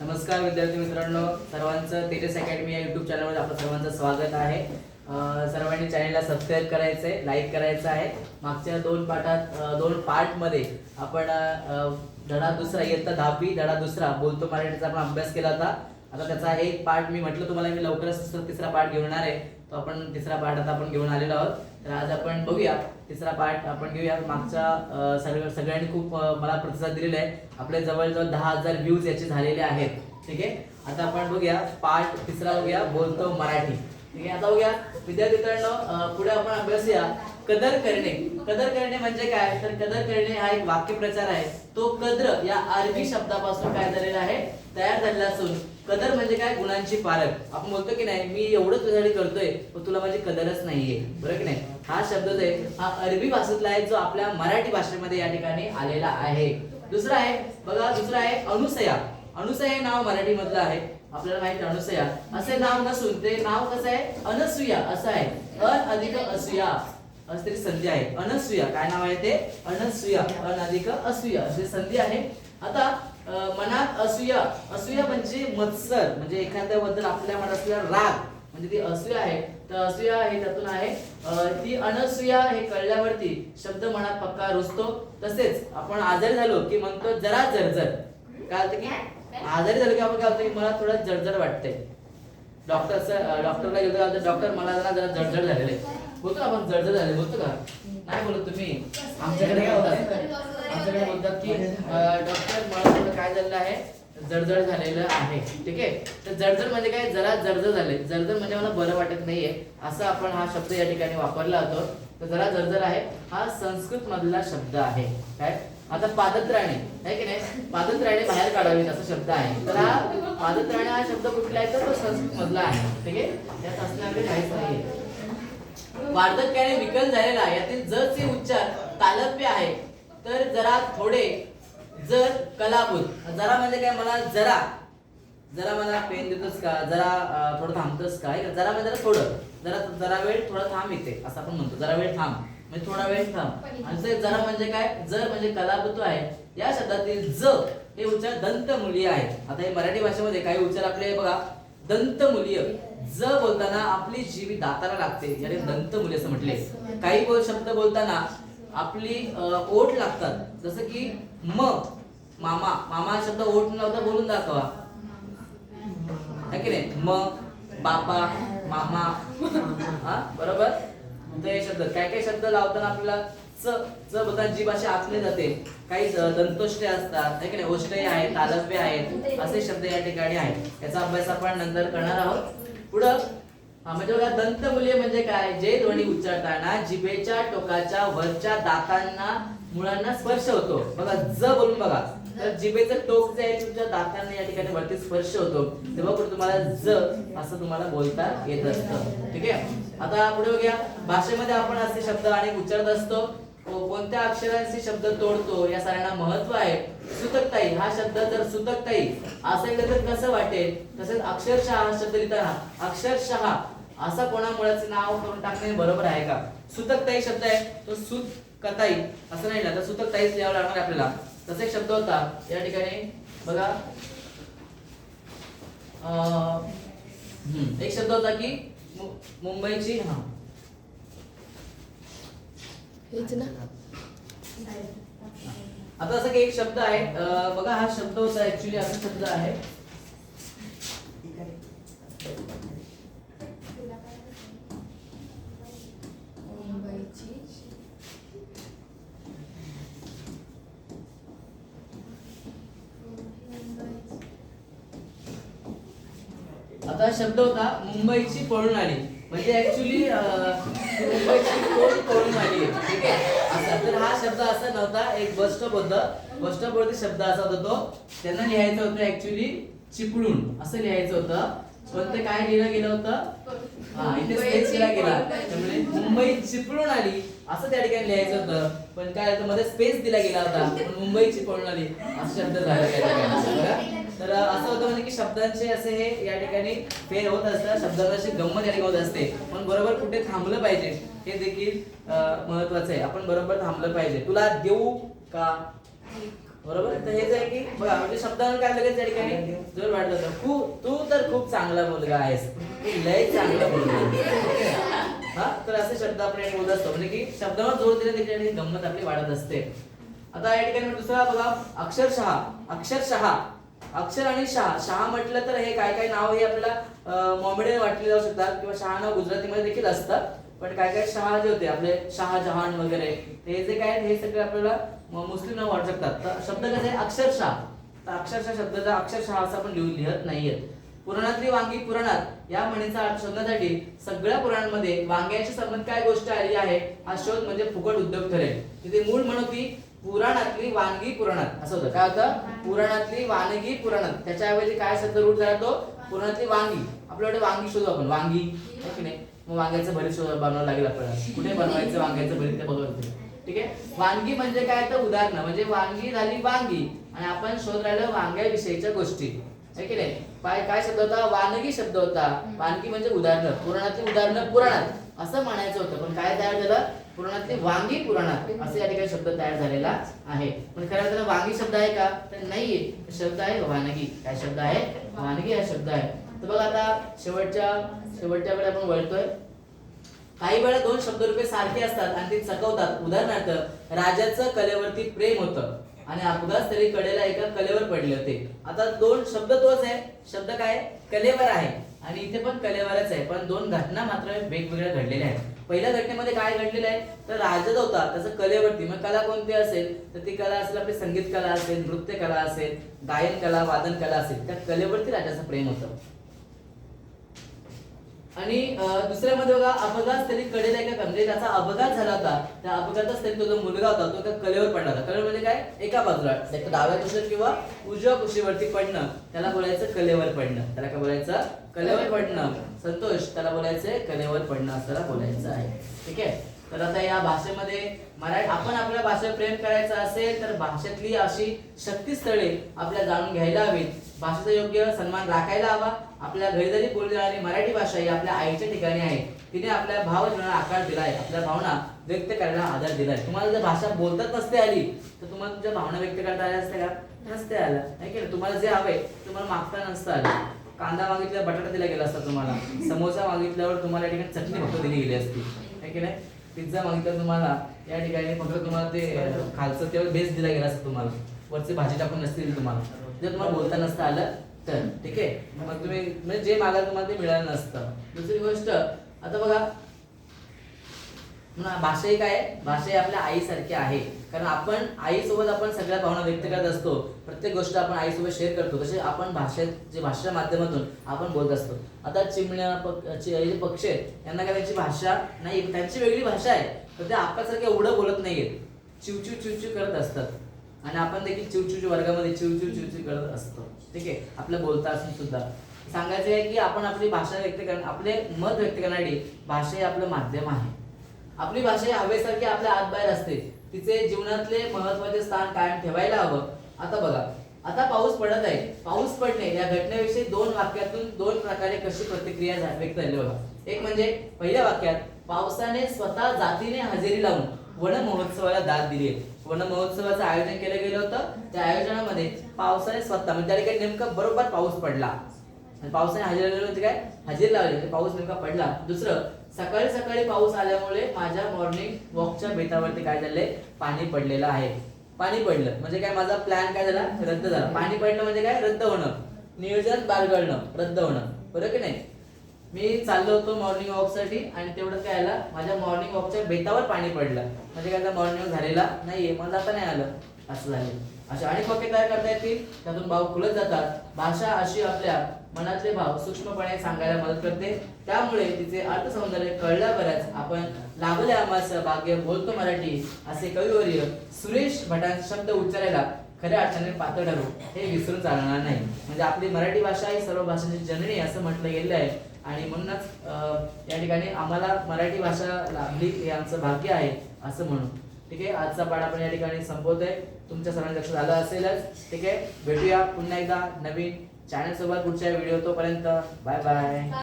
नमस्कार विद्यार्थी मित्रांनो सर्वांचं तेजस अकॅडमी या युट्यूब चॅनलमध्ये आपलं सर्वांचं स्वागत आहे. सर्वांनी चॅनलला सबस्क्राईब आहे लाईक करायचं आहे. मागच्या दोन पाठात दोन पार्टमध्ये आपण धडा दुसरा इयत्ता दहावी धडा दुसरा बोलतो मराठीचा आपण अभ्यास केला होता. आता त्याचा एक पार्ट मी म्हटलं तुम्हाला मी लवकरच तिसरा- पार्ट घेऊन येणार आहे. तो आपण तिसरा पार्ट आता आपण घेऊन आलेलो आहोत. तर आज आपण बघूया तिसरा पार्ट आपण घेऊया. मागच्या सगळं सर्व सगळ्यांनी खूप मला प्रतिसाद दिलेला आहे. आपले जवळजवळ दहा हजार व्ह्यूज याचे झालेले आहेत. ठीक आहे? आता आपण बघूया पार्ट तिसरा बघूया बोलतो मराठी. ठीक आहे? आता बघूया विद्यार्थी मित्रांनो पुढे आपण अभ्यासूया. कदर करणे. कदर करणे म्हणजे काय? तर कदर करणे हा एक वाक्यप्रचार आहे. तो कद्र या अरबी शब्दापासून काय झालेला आहे? तयार झालेला असून कदर म्हणजे काय? गुणांची पारख आपण बोलतो की नाही मी एवढं तुझ्यासाठी करतोय पण तुला माझी कदरच नाहीये. बरोबर की नाही? हा शब्द आहे हा अरबी भाषेतला आहे जो आपल्या मराठी भाषेमध्ये या ठिकाणी आलेला आहे. दुसरा आहे बघा दुसरा आहे अनुसया. अनुसया हे नाव मराठी मधलं आहे. आपल्याला माहिती अनुसया. असे नाव नसून ते नाव कसं आहे? अनसुया असं आहे. अन अधिक असूया. असं तरी संधी आहे. अनसुया. काय नाव आहे ते? अनसुया. अन अधिक असूया. अशी संधी आहे. आता मनात असूया. असूया म्हणजे मत्सर म्हणजे एखाद्याबद्दल आपल्या मनात असलेला राग. म्हणजे ती असूया आहे तर असूया हे त्यातून आहे. ती अनसूया हे कळल्यावरती शब्द मनात पक्का रुजतो. तसेच आपण आजारी झालो की म्हणतो जरा जर्जर. काय होतं की आजारी झालो की आपण काय होतं की मला थोडं जर्जर वाटतंय. डॉक्टर डॉक्टरला गेलो डॉक्टर मला जरा जरा जळजळ झालेले बोलतो आपण जर्जर झाले बोलतो का? नाही बोलत तुम्ही. आमच्याकडे काय होतं? आमच्याकडे बोलतात की डॉक्टर मला थोडं काय झालं आहे? जळजळ झालेलं आहे. ठीक आहे? तर जळजळ म्हणजे काय? जरा जर्ज झाले जळजळ म्हणजे मला बरं वाटत नाहीये. असं आपण हा शब्द या ठिकाणी वापरला होतो. तर जरा जर्जर आहे. हा संस्कृत मधला शब्द आहे. काय? आता पादत्राणे. आहे की नाही? पादत्राणे बाहेर काढावी असा शब्द आहे. तर हा पादत्राणे हा शब्द कुठला आहे? तर तो संस्कृत मधला आहे. ठीक आहे? त्यात असणारे काहीच नाहीये. वार्धक्याने विकल झालेला यातील जर चे उच्चार तालव्य आहे. तर जरा थोडे जर कलाभूत जरा म्हणजे काय मला जरा जरा मला पेन देतोस का? जरा थोडं थांबतोस का? जरा म्हणजे जरा थोडं. जरा जरा वेळ थोडा थांब इथे असं आपण म्हणतो. जरा वेळ थांब. म्हणजे थोडा वेळ थांब. आणि जरा म्हणजे काय जर म्हणजे कलाभूत आहे या शब्दातील ज हे उच्चार दंत मुली आहेत. आता हे मराठी भाषेमध्ये काही उच्चार आपले बघा दंत मुलीय ज बोलताना आपली जीवी दाताला लागते. याने दंतमुली असं म्हटले. काही बोल शब्द बोलताना आपली ओठ लागतात. जसं की म मामा. मामा शब्द ओठ न लावता बोलून दाखवा. की नाही? म बापा मामा. हा बरोबर? तर हे शब्द. काय काय शब्द लावताना आपल्याला च च बघा जी भाषा आतले जाते. काही दंतोष्टे असतात. है की नाही? ओष्टे आहेत तालव्य आहेत. असे शब्द या ठिकाणी आहेत. याचा अभ्यास आपण नंतर करणार आहोत. पुढं म्हणजे बघा दंतमुलीय म्हणजे काय? जे ध्वनी उच्चारताना जिभेच्या टोकाच्या वरच्या दातांना मुळांना स्पर्श होतो. बघा ज बोलून बघा. तर जिभेचं टोक जे आहे तुमच्या दातांना या ठिकाणी वरती स्पर्श होतो. तेव्हा कुठे तुम्हाला ज असं तुम्हाला बोलता येत असतं. ठीक आहे? आता पुढे बघूया. भाषेमध्ये आपण असे शब्द अनेक उच्चारत असतो. कोणत्या अक्षरांचे शब्द तोडतो या साऱ्यांना महत्त्व आहे. सुतकताई हा शब्द जर सुतकताई असेल तर कसं वाटेल? तसेच अक्षरशः हा शब्द लिहिताना अक्षरशः असा कोणा मुळाचे नाव करून टाकणे बरोबर आहे का? सुतकताई शब्द आहे तो सुत कताई असं नाही तर सुतकताईच लिहावं लागणार आपल्याला. तसा एक शब्द होता या ठिकाणी. बघा. एक शब्द होता की मुंबईची हा. आता असं काही एक शब्द आहे बघा हा शब्द होता ऍक्च्युली असा शब्द आहे. आता शब्द होता मुंबईची पळून आली. म्हणजे ऍक्च्युली मुंबईची कोण पळून आली. ठीक आहे? असा. तर हा शब्द असा नव्हता एक बस स्टॉप होतं. बस स्टॉप वरती शब्द असा होता तो त्यांना लिहायचं होतं ऍक्च्युली चिपळूण. असं लिहायचं होतं. पण ते काय लिहिलं गेलं होतं? हा इथे स्पेस केला. गेला मुंबई चिपळून आली. असं त्या ठिकाणी लिहायचं होतं. पण काय होतं मध्ये स्पेस दिला गेला होता. पण मुंबई चिपळून आली. असं शब्द झाला त्या ठिकाणी. तर असं होतं म्हणजे की शब्दांचे असे हे या ठिकाणी फेर होत असतात. शब्दांची गंमत या ठिकाणी होत असते. पण बरोबर कुठे थांबलं पाहिजे हे देखील महत्वाचं आहे. आपण बरोबर थांबलं पाहिजे. तुला देऊ का? बरोबर? तर हेच आहे की बघा म्हणजे शब्दांना काय लगेच त्या ठिकाणी जर वाटलं होतं. खूप तू तर खूप चांगला मुलगा आहेस. लय चांगला मुलगा हा? तर असे शब्द आपण बोलत असतो. म्हणजे की शब्दावर जोर दिले त्याची गंमत आपली वाढत असते. आता या ठिकाणी दुसरा बघा. अक्षरशः अक्षरशः अक्षर आणि शहा. शहा म्हटलं तर हे काय काय नाव हे आपल्याला मॉमेडियन वाटले जाऊ शकतात किंवा शहा नाव गुजरातीमध्ये देखील असतात पण काय काय शहा जे होते आपले शहाजहान वगैरे हे जे काय हे सगळे आपल्याला मुस्लिम नाव वाटू शकतात. तर शब्द कसे? आहे? अक्षरशः. तर अक्षरशः शब्दाचा अक्षरशः असं आपण लिहून लिहत नाहीयेत. पुराणातली वांगी पुराणात. या म्हणीचा अर्थ शोधण्यासाठी सगळ्या पुराणांमध्ये वांग्याच्या संबंध काय गोष्ट आली आहे? हा शोध म्हणजे फुकट उद्योग ठरेल. तिथे मूळ म्हण होती पुराणातली वांगी पुराणात. असं होतं. काय होतं? पुराणातली वानगी पुराणात. त्याच्याऐवजी काय शब्द रूट झाला तो? पुराणातली वांगी. आपल्याकडे वांगी शोधू आपण. वांगी. की नाही? मग वांग्याचं भरीत शोध बनवावं लागेल आपल्याला. कुठे बनवायचं वांग्याचं भरीत ते बघायचं ठीक आहे? वांगी म्हणजे काय? तर उदाहरण. म्हणजे वांगी झाली वांगी. आणि आपण शोध राहिलो वांग्याविषयीच्या गोष्टी. आहे की नाही? काय काय शब्द होता? वानगी शब्द होता. वानगी म्हणजे उदाहरण. पुराणातली उदाहरणं पुराणात. असं म्हणायचं होतं. पण काय तयार झालं? पुराणातली वांगी पुराणात. असे या ठिकाणी शब्द तयार झालेला आहे. पण खरं तर वांगी शब्द आहे का? तर नाहीये शब्द आहे वानगी. काय शब्द आहे? वानगी हा शब्द आहे. तर बघा आता शेवटच्या शेवटच्याकडे आपण वळतोय. काही वेळा दोन शब्द रुपये सारखे असतात आणि ते चकवतात. उदाहरणार्थ राजाचं कलेवरती प्रेम होतं आणि अपघात तरी कडेला एका कलेवर पडले होते. आता दोन शब्द तोच आहे. शब्द काय? कलेवर आहे. आणि इथे पण कलेवरच आहे. पण दोन घटना मात्र वेगवेगळ्या घडलेल्या आहेत. पहिल्या घटनेमध्ये काय घडलेलं आहे? तर राजा जो होता त्याचं कलेवरती मग कला कोणती असेल? तर ती कला असेल आपली संगीत कला असेल नृत्य कला असेल गायन कला वादन कला असेल. त्या कलेवरती राजाचं प्रेम होतं. आणि अं, दुसऱ्यामध्ये बघा अपघात स्थळी कडेला एका म्हणजे त्याचा अपघात झाला होता. त्या अपघातात स्थळी तो जो मुलगा होता तो त्या कलेवर पडला होता. कलेवर म्हणजे काय? एका बाजूला. एक डाव्या कुशीवर किंवा उजव्या कुशीवरती पडणं. त्याला बोलायचं कलेवर पडणं. त्याला काय बोलायचं? कलेवर पडणं. संतोष त्याला बोलायचंय कलेवर पडणं असं त्याला बोलायचं आहे. ठीक आहे? तर आता या भाषेमध्ये मराठी आपण आपल्या भाषेवर प्रेम करायचं असेल तर भाषेतली अशी शक्तीस्थळे आपल्या जाणून घ्यायला हवीत. भाषेचा योग्य सन्मान राखायला हवा. आपल्या घरी जरी बोलली जाणारी मराठी भाषा ही आपल्या आईच्या ठिकाणी आहे. तिने आपल्या भावजीवनाला आकार दिलाय आपल्या भावना व्यक्त करायला आधार दिलाय. तुम्हाला जर भाषा बोलतात नसते आली तर तुम्हाला तुमच्या भावना व्यक्त करता आल्या असत्या का? नसते आल्या. नाही की? तुम्हाला जे हवे तुम्हाला मागता नसतं आलं. कांदा मागितल्यावर बटाटा दिला गेला असता तुम्हाला. समोसा मागितल्यावर तुम्हाला या ठिकाणी चटणी फक्त दिली गेली असती. है की नाही? पिझ्झा मागितला तुम्हाला या ठिकाणी फक्त तुम्हाला ते खालचं तेव्हा बेस दिला गेला असता तुम्हाला. वरची भाजी टाकून नसतील तुम्हाला. जर तुम्हाला बोलता नसतं आलं तर. ठीक आहे? मग तुम्ही म्हणजे जे मागा तुम्हाला ते मिळालं नसतं. दुसरी गोष्ट आता बघा भाषा ही काय आहे? भाषा ही आपल्या आईसारखी आहे. कारण आपण आईसोबत आपण सगळ्या भावना व्यक्त करत असतो. प्रत्येक गोष्ट आपण आईसोबत शेअर करतो. तसे आपण भाषेत जे भाषेच्या माध्यमातून आपण बोलत असतो. आता चिमण्या पक ची- जे पक्षी आहेत यांना काय त्यांची भाषा नाही त्यांची वेगळी भाषा आहे. तर ते आपल्यासारखे एवढं बोलत नाहीयेत. चिवचिव चिवचिव करत असतात. आणि आपण देखील चिवचिवच्या वर्गामध्ये चिवचिव चिवचिव करत असतो. ठीक आहे? आपलं बोलता असून सुद्धा. सांगायचं आहे की आपण आपली भाषा व्यक्त कर आपले मत व्यक्त करण्यासाठी भाषा हे आपलं माध्यम आहे. आपली भाषा ही हवेसारखी आपल्या आत बाहेर असते. तिचे जीवनातले महत्त्वाचे स्थान कायम ठेवायला हवं. आता बघा आता पाऊस पडत आहे. पाऊस पडणे या घटनेविषयी दोन वाक्यातून दोन प्रकारे कशी प्रतिक्रिया व्यक्त झाली बघा. एक म्हणजे पहिल्या वाक्यात पावसाने स्वतः जातीने हजेरी लावून वन महोत्सवाला दाद दिली. वन महोत्सवाचं आयोजन केलं गेलं होतं. त्या आयोजनामध्ये पावसाने स्वतः म्हणजे त्या ठिकाणी नेमकं बरोबर पाऊस पडला. पावसाने हजेरी लावली म्हणजे काय? हजेरी लावली. म्हणजे पाऊस नेमका पडला. दुसरं सकाळी सकाळी पाऊस आल्यामुळे माझ्या मॉर्निंग वॉकच्या बेतावरती काय झालंय? पाणी पडलेलं आहे. पाणी पडलं. म्हणजे काय माझा प्लॅन काय झाला? रद्द झाला. पाणी पडलं म्हणजे काय? रद्द होणं. नियोजन बारगळणं रद्द होणं. बरोबर की नाही? मी चाललो होतो मॉर्निंग वॉकसाठी आणि तेवढं काय आलं? माझ्या मॉर्निंग वॉकच्या बेतावर पाणी पडलं. म्हणजे काय मॉर्निंग वॉक झालेला नाहीये. मला आता नाही आलं. असं झालं अशा अनेक वाक्य तयार करता येतील. त्यातून भाव खुलत जातात. भाषा अशी आपल्या मनातले भाव सूक्ष्मपणे सांगायला मदत करते. त्यामुळे तिचे अर्थसौंदर्य कळल्यावरच आपण लाभले आम्हाला भाग्य बोलतो मराठी असे कविवर्य सुरेश भटांचे शब्द उच्चारायला खऱ्या अर्थाने पात्र ठरू. हे विसरून चालणार नाही. म्हणजे आपली मराठी भाषा ही सर्व भाषांची जननी असं म्हटलं गेलेलं आहे. आणि म्हणूनच या ठिकाणी आम्हाला मराठी भाषा लाभली हे आमचं भाग्य आहे असं म्हणून. ठीक आहे? आजचा पाठ आपण या ठिकाणी संपवतोय. तुमच्या सर्वांचं लक्ष झालं असेलच. ठीक आहे? भेटूया पुन्हा एकदा नवीन चॅनल सोबत. पुढच्या व्हिडिओ तोपर्यंत बाय बाय